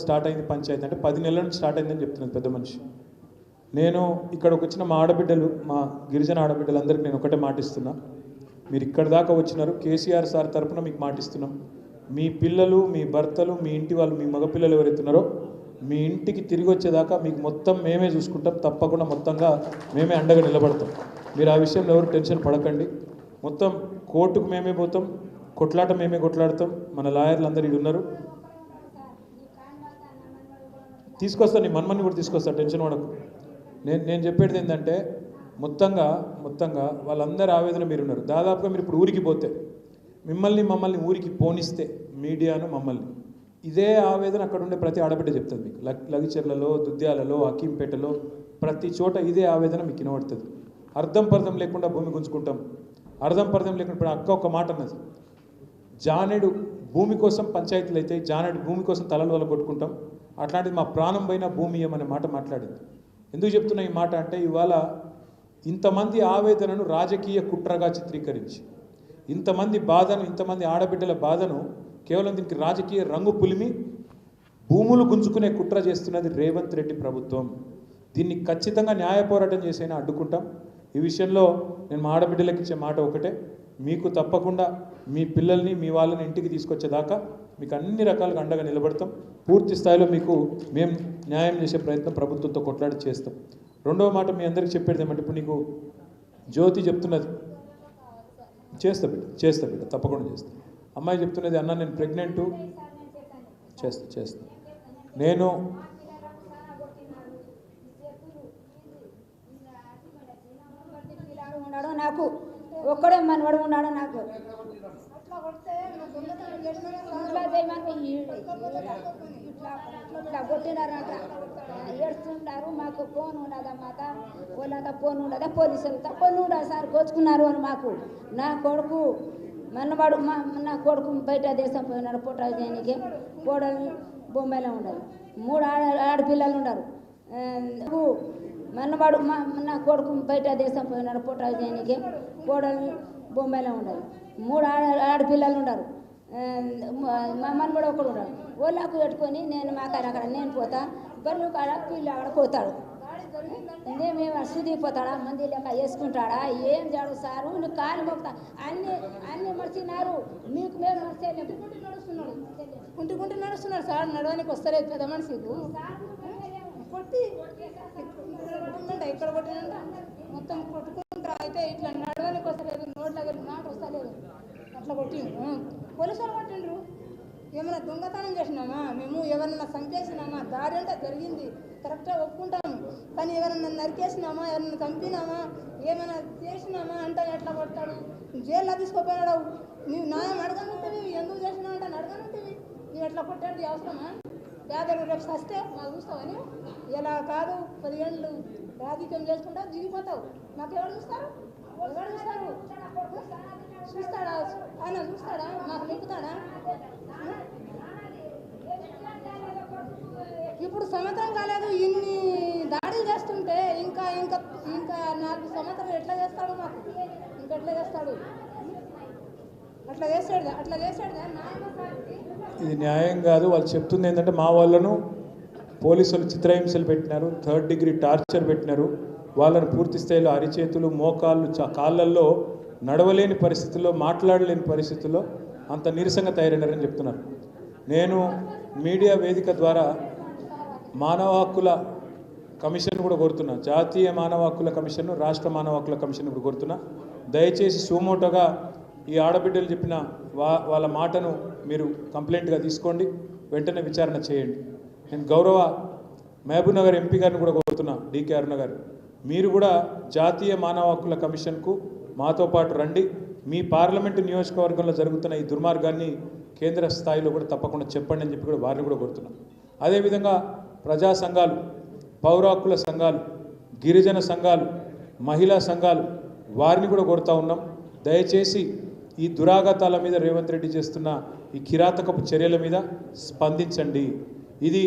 Start అయింది పంచాయతీ. అంటే పది నెలల నుంచి స్టార్ట్ అయిందని చెప్తున్నాను పెద్ద మనిషి. నేను ఇక్కడికి వచ్చిన మా ఆడబిడ్డలు మా గిరిజన ఆడబిడ్డలందరికీ నేను ఒకటే మాటిస్తున్నా మీరు ఇక్కడ దాకా వచ్చినారు కేసీఆర్ సార్ తరపున మీకు మాటిస్తున్నాం మీ పిల్లలు మీ భర్తలు మీ ఇంటి వాళ్ళు మీ మగపిల్లలు ఎవరైతున్నారో మీ ఇంటికి తిరిగి వచ్చేదాకా మీకు మొత్తం మేమే చూసుకుంటాం. తప్పకుండా మొత్తంగా మేమే అండగా నిలబడతాం. మీరు ఆ విషయంలో ఎవరు టెన్షన్ పడకండి. మొత్తం కోర్టుకు మేమే పోతాం కొట్లాట మేమే కొట్లాడతాం. మన లాయర్లు అందరు ఇక్కడ ఉన్నారు తీసుకొస్తా నీ మన్మని కూడా తీసుకొస్తా టెన్షన్ పడకు. నేను నేను చెప్పేది ఏంటంటే మొత్తంగా మొత్తంగా వాళ్ళందరి ఆవేదన మీరు ఉన్నారు దాదాపుగా మీరు ఇప్పుడు ఊరికి పోతే మిమ్మల్ని మమ్మల్ని ఊరికి పోనిస్తే మీడియాను మమ్మల్ని. ఇదే ఆవేదన అక్కడ ఉండే ప్రతి ఆడబిడ్డ చెప్తుంది మీకు. లగ్ లగిచెర్లలో దుద్యాలలో అకీంపేటలో ప్రతి చోట ఇదే ఆవేదన మీకు వినబడుతుంది. అర్థం పర్థం లేకుండా భూమి గుంజుకుంటాం. అర్థం పర్థం లేకుండా ఇప్పుడు అక్క ఒక మాట అన్నది. జానెడు భూమి కోసం పంచాయతీలు అయితే జానెడు భూమి కోసం తలలు వల్ల కొట్టుకుంటాం అట్లాంటిది మా ప్రాణం పైన భూమి అనే మాట మాట్లాడింది. ఎందుకు చెప్తున్నా ఈ మాట అంటే ఇవాళ ఇంతమంది ఆవేదనను రాజకీయ కుట్రగా చిత్రీకరించి ఇంతమంది బాధను ఇంతమంది ఆడబిడ్డల బాధను కేవలం దీనికి రాజకీయ రంగు పులిమి భూములు గుంజుకునే కుట్ర చేస్తున్నది రేవంత్ రెడ్డి ప్రభుత్వం. దీన్ని ఖచ్చితంగా న్యాయ పోరాటం చేసైనా అడ్డుకుంటాం? ఈ విషయంలో నేను మా ఆడబిడ్డలకు ఇచ్చే మాట ఒకటే. మీకు తప్పకుండా మీ పిల్లల్ని మీ వాళ్ళని ఇంటికి తీసుకొచ్చేదాకా మీకు అన్ని రకాలుగా అండగా నిలబడతాం. పూర్తి స్థాయిలో మీకు మేము న్యాయం చేసే ప్రయత్నం ప్రభుత్వంతో కొట్లాడి చేస్తాం. రెండవ మాట మీ అందరికీ చెప్పేది ఏమంటే ఇప్పుడు నీకు జ్యోతి చెప్తున్నది. చేస్తా బిడ్డ చేస్తా బిడ్డ తప్పకుండా చేస్తా. అమ్మాయి చెప్తున్నది అన్న నేను ప్రెగ్నెంట్ చేస్తా చేస్తా. నేను నాకు ఒక్కడే మనవడు ఉన్నాడు నాకు. ఇట్లా చేయమని ఇట్లా ఇట్లా మాకు ఫోన్ ఉండదన్నమాట వాళ్ళంతా ఫోన్ ఉండదా? పోలీసులతో ఫోన్ ఉండదు సార్? కోచుకున్నారు అని మాకు. నా కొడుకు మన్నవాడు మా నా కొడుకు బయట దేశం పోయినాడు ఫోటో చేయడానికి కోడలు బొంబాయిలో ఉండాలి. మూడు ఆడ ఆడపిల్లలు ఉన్నారు. మన్నవాడు మా నా కొడుకు బయట దేశం పోయినాడు ఫోటో చేయడానికి కోడలు బొంబాయిలో ఉండాలి. మూడు ఆడ ఆడపిల్లలు ఉన్నారు మా మనవాడు ఒకడు ఉన్నాడు ఓళ్ళకు పెట్టుకొని నేను మా కాడ అక్కడ నేను పోతా బరువు కాడ పిల్ల అక్కడ పోతాడు మేము సుదిగిపోతాడా మంది లెక్క వేసుకుంటాడా ఏం జాడు సారు నువ్వు కాలు మొక్తా అన్ని అన్ని మర్చినారు మీకు మేము మర్చేయలేము కుంటి నడుస్తున్నాడు సార్ నడవడానికి వస్తలేదు పెద్ద మనిషికు కొట్టి ఇక్కడ కొట్టినంట మొత్తం కొట్టుకుంటా అయితే ఇట్లా నడవడానికి వస్తలేదు నోట్ల దగ్గర మాట వస్తలేదు అట్లా కొట్టిండ్రు. పోలీసులు కొట్టిండ్రు. ఏమైనా దొంగతనం చేసినామా? మేము ఎవరన్నా చంపేసినామా? దారి అంటే జరిగింది. కరెక్ట్గా ఒప్పుకుంటాము. కానీ ఎవరన్నా నరికేసినామా? ఎవరన్నా చంపినామా? ఏమైనా చేసినామా అంటే ఎట్లా కొడతాడు? జైల్లో తీసుకుపోయాడు నువ్వు న్యాయం అడగనుంటుంది ఎందుకు చేసినావు అంటే అడగనుంటుంది నువ్వు ఎట్లా కొట్టాడు అవసరమా? పేదలు రేపు సస్తే మాకు చూస్తావని ఇలా కాదు పదిహేళ్ళు రాజకీయం చేసుకుంటా దిగిపోతావు. మాకు ఎవరు చూస్తారు? ఎవరు చూస్తాడా? ఆయన చూస్తాడా? నాకు నింపుతాడా? ఇప్పుడు సంవత్సరం కాలేదు ఇన్ని దాడులు చేస్తుంటే ఇంకా ఇంకా ఇంకా నాలుగు సంవత్సరాలు ఎట్లా చేస్తాడు మాకు? ఇంకా ఎట్లా చేస్తాడు? అట్లా చేస్తాడు అట్లా చేస్తాడు ఇది న్యాయం కాదు. వాళ్ళు చెప్తుంది ఏంటంటే మా వాళ్ళను పోలీసులు చిత్రహింసలు పెట్టినారు థర్డ్ డిగ్రీ టార్చర్ పెట్టినారు. వాళ్ళని పూర్తి స్థాయిలో అరిచేతులు మోకాళ్ళు చ కాళ్ళల్లో నడవలేని పరిస్థితుల్లో మాట్లాడలేని పరిస్థితుల్లో అంత నీరసంగా తయారైనారని చెప్తున్నారు. నేను మీడియా వేదిక ద్వారా మానవ హక్కుల కమిషన్ కూడా కోరుతున్నా. జాతీయ మానవ హక్కుల కమిషన్ రాష్ట్ర మానవ హక్కుల కమిషన్ కూడా కోరుతున్నా. దయచేసి సుమోటోగా ఈ ఆడబిడ్డలు చెప్పిన వా వాళ్ళ మాటను మీరు కంప్లైంట్గా తీసుకోండి. వెంటనే విచారణ చేయండి. నేను గౌరవ మహబూబ్ నగర్ ఎంపీ గారిని కూడా కోరుతున్నా డికే అరుణ గారు. మీరు కూడా జాతీయ మానవ హక్కుల కమిషన్కు మాతో పాటు రండి. మీ పార్లమెంటు నియోజకవర్గంలో జరుగుతున్న ఈ దుర్మార్గాన్ని కేంద్ర స్థాయిలో కూడా తప్పకుండా చెప్పండి అని చెప్పి కూడా వారిని కూడా కోరుతున్నాం. అదేవిధంగా ప్రజా సంఘాలు పౌరాకుల సంఘాలు గిరిజన సంఘాలు మహిళా సంఘాలు వారిని కూడా కోరుతా ఉన్నాం. దయచేసి ఈ దురాఘాతాల మీద రేవంత్ రెడ్డి చేస్తున్న ఈ కిరాతకపు చర్యల మీద స్పందించండి. ఇది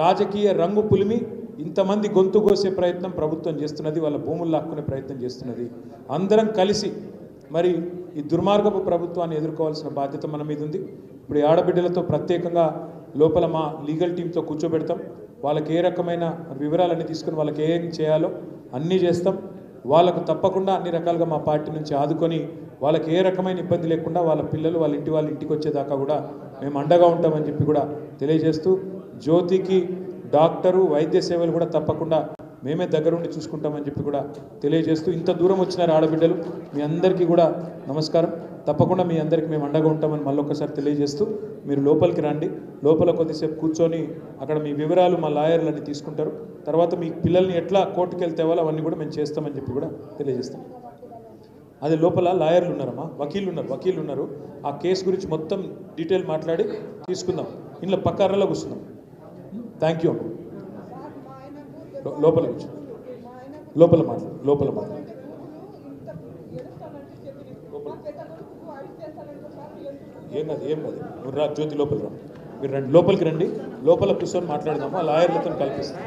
రాజకీయ రంగు పులిమి ఇంతమంది గొంతు కోసే ప్రయత్నం ప్రభుత్వం చేస్తున్నది వాళ్ళ భూములు లాక్కునే ప్రయత్నం చేస్తున్నది. అందరం కలిసి మరి ఈ దుర్మార్గపు ప్రభుత్వాన్ని ఎదుర్కోవాల్సిన బాధ్యత మన మీద ఉంది. ఇప్పుడు ఆడబిడ్డలతో ప్రత్యేకంగా లోపల మా లీగల్ టీంతో కూర్చోబెడతాం. వాళ్ళకి ఏ రకమైన వివరాలన్నీ తీసుకుని వాళ్ళకి ఏం చేయాలో అన్నీ చేస్తాం. వాళ్ళకు తప్పకుండా అన్ని రకాలుగా మా పార్టీ నుంచి ఆదుకొని వాళ్ళకి ఏ రకమైన ఇబ్బంది లేకుండా వాళ్ళ పిల్లలు వాళ్ళ ఇంటి వాళ్ళ ఇంటికి వచ్చేదాకా కూడా మేము అండగా ఉంటామని చెప్పి కూడా తెలియజేస్తూ జ్యోతికి డాక్టరు వైద్య సేవలు కూడా తప్పకుండా మేమే దగ్గరుండి చూసుకుంటామని చెప్పి కూడా తెలియజేస్తూ ఇంత దూరం వచ్చినారు ఆడబిడ్డలు. మీ అందరికీ కూడా నమస్కారం. తప్పకుండా మీ అందరికీ మేము అండగా ఉంటామని మళ్ళొక్కసారి తెలియజేస్తూ మీరు లోపలికి రండి. లోపల కొద్దిసేపు కూర్చొని అక్కడ మీ వివరాలు మా లాయర్లన్నీ తీసుకుంటారు. తర్వాత మీ పిల్లల్ని ఎట్లా కోర్టుకు వెళ్తే అవన్నీ కూడా మేము చేస్తామని చెప్పి కూడా తెలియజేస్తాం. అదే లోపల లాయర్లు ఉన్నారమ్మా. వకీలు ఉన్నారు వకీలు ఉన్నారు. ఆ కేసు గురించి మొత్తం డీటెయిల్ మాట్లాడి తీసుకుందాం. ఇంట్లో పక్కారలో కూర్చుందాం. థ్యాంక్ యూ లోపల లోపల మాట్లాడు లోపల మాట్లాడు. ఏం కాదు ఏం కాదు మీరు రా జ్యోతి లోపల రా. మీరు రండి. లోపలికి రండి. లోపల కూర్చొని మాట్లాడదాము. ఆ లాయర్లతో కల్పిస్తాం.